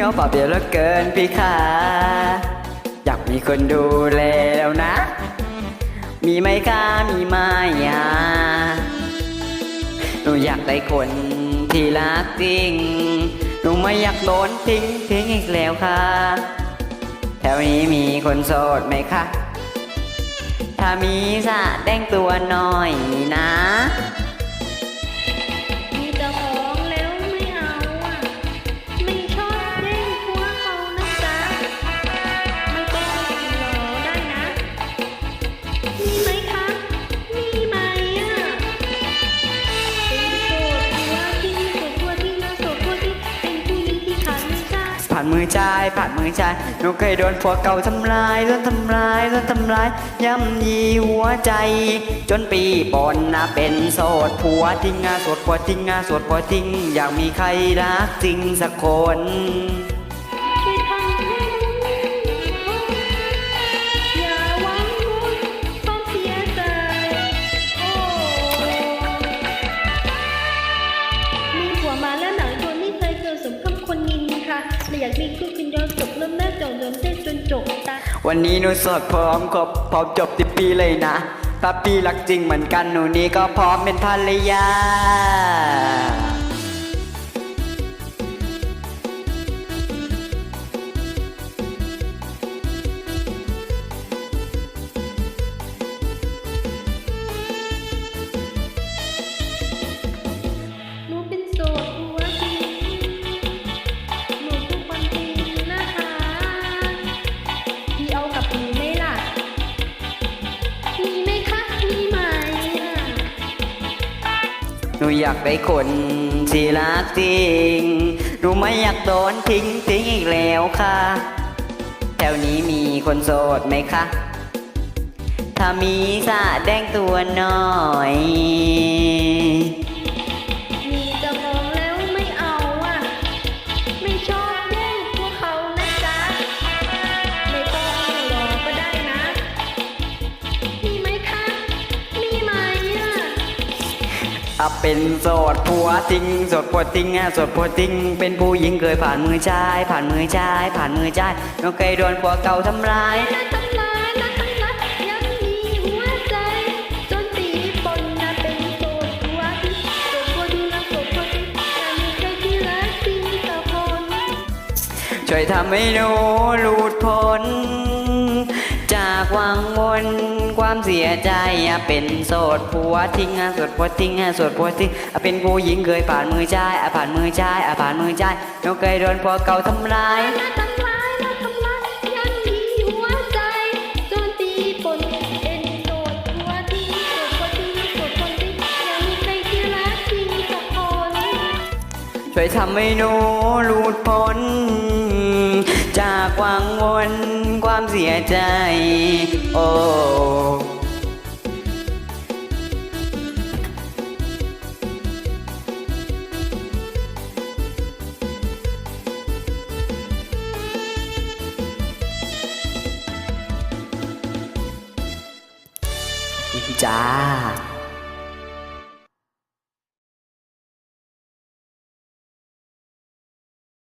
เงาเปล่าเปลี่ยวเหลือเกินพี่ขาอยากมีคนดูแลแล้วนะ มีไหมคะมีไหมอะหนูอยากได้คนที่รักจริง หนูไม่อยากโดนทิ้งทิ้งอีกแล้วค่ะ แถวนี้มีคนโสดไหมคะ ถ้ามีสะแดงตัวหน่อยนะ ผ่านมือชายผ่านมือชายหนูเคยโดนผัวเก่าทำลายโดนทำลายโดนทำลายย่ำยีหัวใจ จนปีปอนนะเป็นโสดผัวทิ้งงาโสดผัวทิ้งงาโสดผัวทิ้งอยากมีใครรักจริงสักคน มีคู่กินย้อนจบเริ่มแม่จบเริ่มเต้นจนจบตาวันนี้หนูสดพร้อมครบพร้อมจบติปีเลยนะป้าปีรักจริงเหมือนกันหนูนี้ก็พร้อมเป็นภรรยา นูอยากได้คนที่รักจริงหนูไม่อยากโดนทิ้งทิ้งอีกแล้วค่ะ แถวนี้มีคนโสดไหมคะ ถ้ามีสะแดงตัวหน่อย อะเป็นโสดผัวทิ้งโสดผัวทิ้งอะโสดผัวทิ้ง เป็นผู้หญิงเคยผ่านมือชาย ผ่านมือชาย ผ่านมือชายหนูเคยโดนผัวเก่าทำร้ายนะทำร้ายนะทำร้ายยังมีหัวใจ จนตีปนนะเป็นโสดหัวที่โสดหัวที่รักโสดหัวที่ยังมีใครที่รักจริงสักคน ช่วยทำให้หนูหลุดพ้นจากวั งวนความเสียใจอะเป็นโสดผัวทิ้งอะโสดผัวทิ้งอะโสดผัวทิ้งอะเป็นผู้หญิงเคยผ่านมือชายอะผ่านมือชายอะผ่านมือชายหนูเคยโดนผัวเก่าทำร้ายทำร้ายทำร้ายยังมีหัวใจจนตีปนเป็นโสดหัวที่โสดหัวที่โสดคนที่ยังมีใครที่รักจริงสักคนช่วยทำให้หนูหลุดพ้น จากวังวนความเสียใจ โอ้จ้า